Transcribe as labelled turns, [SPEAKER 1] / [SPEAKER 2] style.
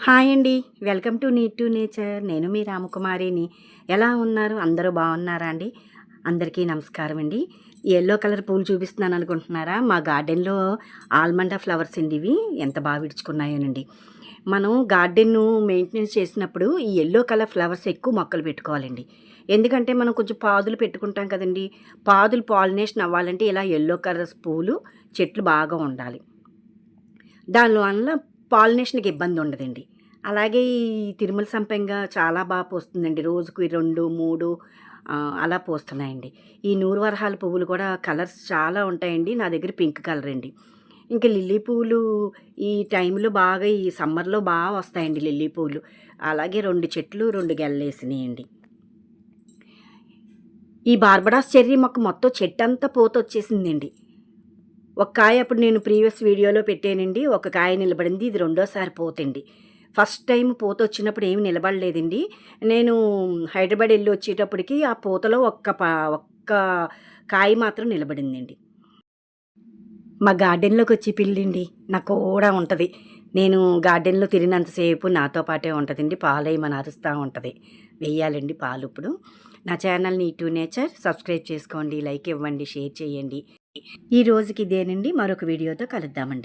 [SPEAKER 1] Hi అండి. Welcome to neat to nature. నేను మీ రామకుమారిని. ఎలా ఉన్నారు? అందరూ బాగున్నారా అండి? అందరికీ నమస్కారం అండి. ఎల్లో కలర్ పూలు చూపిస్తున్నాను అనుకుంటున్నారా? మా గార్డెన్లో ఆల్మండా ఫ్లవర్స్ అండి ఇవి. ఎంత బాగా విడుచుకున్నాయోనండి. మనం గార్డెన్ను మెయింటెనెన్స్ చేసినప్పుడు ఈ ఎల్లో కలర్ ఫ్లవర్స్ ఎక్కువ మొక్కలు పెట్టుకోవాలండి. ఎందుకంటే మనం కొంచెం పాదులు పెట్టుకుంటాం కదండి. పాదులు పాలినేషన్ అవ్వాలంటే ఇలా ఎల్లో కలర్స్ పూలు చెట్లు బాగా ఉండాలి. దానివల్ల పాలినేషన్కి ఇబ్బంది ఉండదండి. అలాగే ఈ తిరుమల సంపెంగ చాలా బాగా పోస్తుందండి. రోజుకు రెండు మూడు అలా పోస్తున్నాయండి. ఈ నూరు వరహాల పువ్వులు కూడా కలర్స్ చాలా ఉంటాయండి. నా దగ్గర పింక్ కలర్ అండి. ఇంకా లిల్లీ పువ్వులు ఈ టైంలో బాగా ఈ సమ్మర్లో బాగా వస్తాయండి లిల్లీ పువ్వులు అలాగే రెండు చెట్లు రెండు గెల్లేసినాయండి ఈ బార్బడాస్ చెర్రీ మొక్క మొత్తం చెట్టు అంతా పోత వచ్చేసిందండి ఒక కాయ అప్పుడు నేను ప్రీవియస్ వీడియోలో పెట్టానండి. ఒక కాయ నిలబడింది. ఇది రెండోసారి పోతండి. ఫస్ట్ టైం పూత వచ్చినప్పుడు ఏమి నిలబడలేదండి. నేను హైదరాబాద్ వెళ్ళి వచ్చేటప్పటికి ఆ పూతలో ఒక్క పా ఒక్క కాయ మాత్రం నిలబడిందండి. మా గార్డెన్లోకి వచ్చి పిల్లిండి నాకు కూడా ఉంటుంది. నేను గార్డెన్లో తిరిగినంతసేపు నాతో పాటే ఉంటుందండి. పాలు ఏమని అరుస్తూ ఉంటుంది. వెయ్యాలండి పాలు ఇప్పుడు. నా channel neat to nature subscribe చేసుకోండి లైక్ ఇవ్వండి షేర్ చేయండి. ఈ రోజుకి ఇదేనండి. మరొక వీడియోతో కలుద్దామండి.